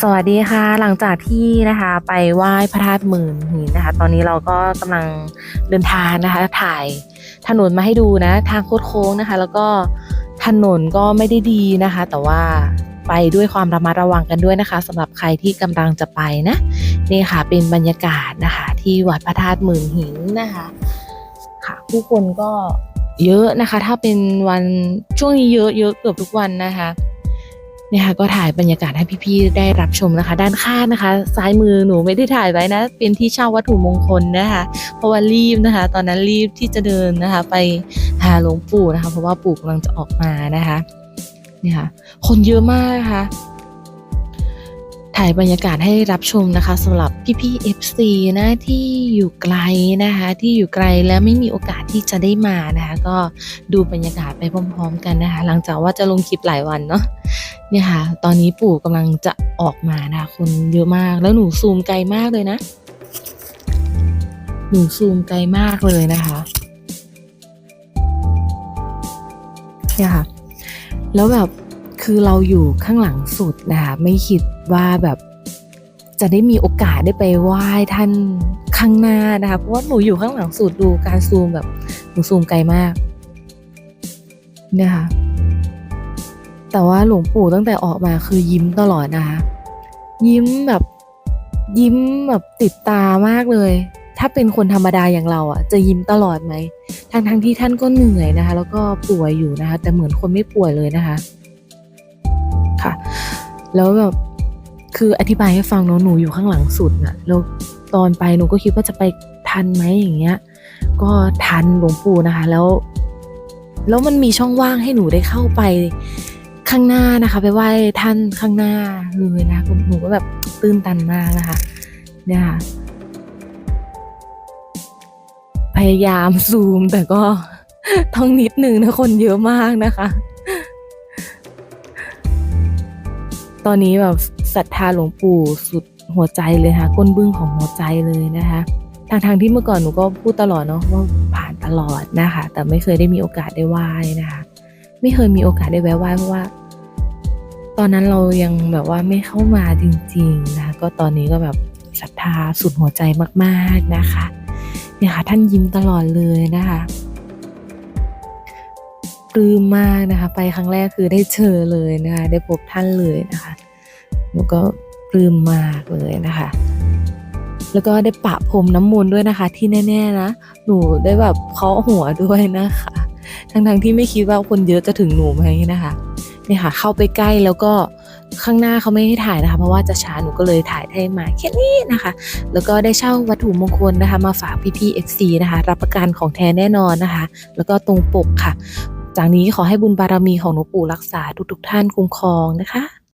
สวัสดีค่ะ หลังจากที่นะคะไปไหว้พระธาตุหมื่นหินนะคะ ตอนนี้เราก็กำลังเดินทางนะคะ ถ่ายถนนมาให้ดูนะ ทางโคดโค้งนะคะ แล้วก็ถนนก็ไม่ได้ดีนะคะ แต่ว่าไปด้วยความระมัดระวังกันด้วยนะคะสำหรับใครที่กำลังจะไปนะนี่ค่ะ เป็นบรรยากาศนะคะ ที่วัดพระธาตุหมื่นหินนะคะ ค่ะ ผู้คนก็เยอะนะคะ ถ้าเป็นวันช่วงนี้เยอะเยอะเกือบทุกวันนะคะ เนี่ยค่ะก็ถ่ายบรรยากาศให้พี่ๆได้รับชมนะคะ ด้านข้างนะคะ ซ้ายมือหนูไม่ได้ถ่ายไว้นะ เป็นที่เช่าวัตถุมงคลนะคะ เพราะว่ารีบนะคะ ตอนนั้นรีบที่จะเดินนะคะ ไปหาหลวงปู่นะคะ เพราะว่าปู่กำลังจะออกมานะคะเนี่ยค่ะ คนเยอะมากนะคะถ่ายบรรยากาศให้รับชมนะคะสำหรับพี่ๆ FC นะที่อยู่ไกลนะคะ ที่อยู่ไกลแล้วไม่มีโอกาสที่จะได้มานะคะ ก็ดูบรรยากาศไปพร้อม ๆ กันนะคะ หลังจากว่าจะลงคลิปหลายวันเนาะ เนี่ยค่ะ ตอนนี้ปู่กำลังจะออกมานะคนเยอะมาก แล้วหนูซูมไกลมากเลยนะ หนูซูมไกลมากเลยนะคะ เนี่ยค่ะ แล้วแบบคือเราอยู่ข้างหลังสุดนะคะ ไม่คิดว่าแบบจะได้มีโอกาสได้ไปไหว้ท่านข้างหน้านะคะ เพราะว่าหนูอยู่ข้างหลังสุดดูการซูมแบบหนูซูมไกลมากเนี่ยค่ะ แต่ว่าหลวงปู่ตั้งแต่ออกมาคือยิ้มตลอดนะคะ ยิ้มแบบยิ้มแบบติดตามากเลย ถ้าเป็นคนธรรมดาอย่างเราอะ จะยิ้มตลอดไหมทั้งทั้งที่ท่านก็เหนื่อยนะคะ แล้วก็ป่วยอยู่นะคะ แต่เหมือนคนไม่ป่วยเลยนะคะ ค่ะ แล้วแบบคืออธิบายให้ฟังเนาะหนูอยู่ข้างหลังสุดน่ะแล้วตอนไปหนูก็คิดว่าจะไปทันไหมอย่างเงี้ย ก็ทันหลวงปู่นะคะ แล้ว แล้วมันมีช่องว่างให้หนูได้เข้าไป ข้างหน้านะคะ ไปไหว้ท่านข้างหน้าเลยนะหนูก็แบบตื้นตันมากนะคะเนี่ยค่ะพยายามซูมแต่ก็ต้องนิดนึงนะคนเยอะมากนะคะ ตอนนี้แบบศรัทธาหลวงปู่สุดหัวใจเลยค่ะ ก้นบึ้งของหัวใจเลยนะคะทางทางที่เมื่อก่อนหนูก็พูดตลอดเนาะว่าผ่านตลอดนะคะ แต่ไม่เคยได้มีโอกาสได้ไหว้นะคะ ไม่เคยมีโอกาสได้แวะไหว้เพราะว่า ตอนนั้นเรายังแบบว่าไม่เข้ามาจริงๆนะคะก็ตอนนี้ก็แบบศรัทธาสุดหัวใจมากๆนะคะเนี่ยค่ะท่านยิ้มตลอดเลยนะคะปลื้มมากนะคะ ไปครั้งแรกคือได้เจอเลยนะคะ ได้พบท่านเลยนะคะหนูก็ปลื้มมากเลยนะคะ แล้วก็ได้ปะพรมน้ำมนต์ด้วยนะคะ ที่แน่ ๆ นะ หนูได้แบบเคาะหัวด้วยนะคะ ทั้งๆที่ไม่คิดว่าคนเยอะจะถึงหนูไหมนะคะเนี่ยค่ะ เข้าไปใกล้แล้วก็ข้างหน้าเขาไม่ให้ถ่ายนะคะ เพราะว่าจะช้าหนูก็เลยถ่ายได้มาแค่นี้นะคะ แล้วก็ได้เช่าวัตถุมงคลนะคะ มาฝากพี่ๆ FC นะคะ รับประกันของแท้แน่นอนนะคะ แล้วก็ตรงปกค่ะ จากนี้ขอให้บุญบารมีของหลวงปู่รักษาทุกๆท่านคุ้มครองนะคะ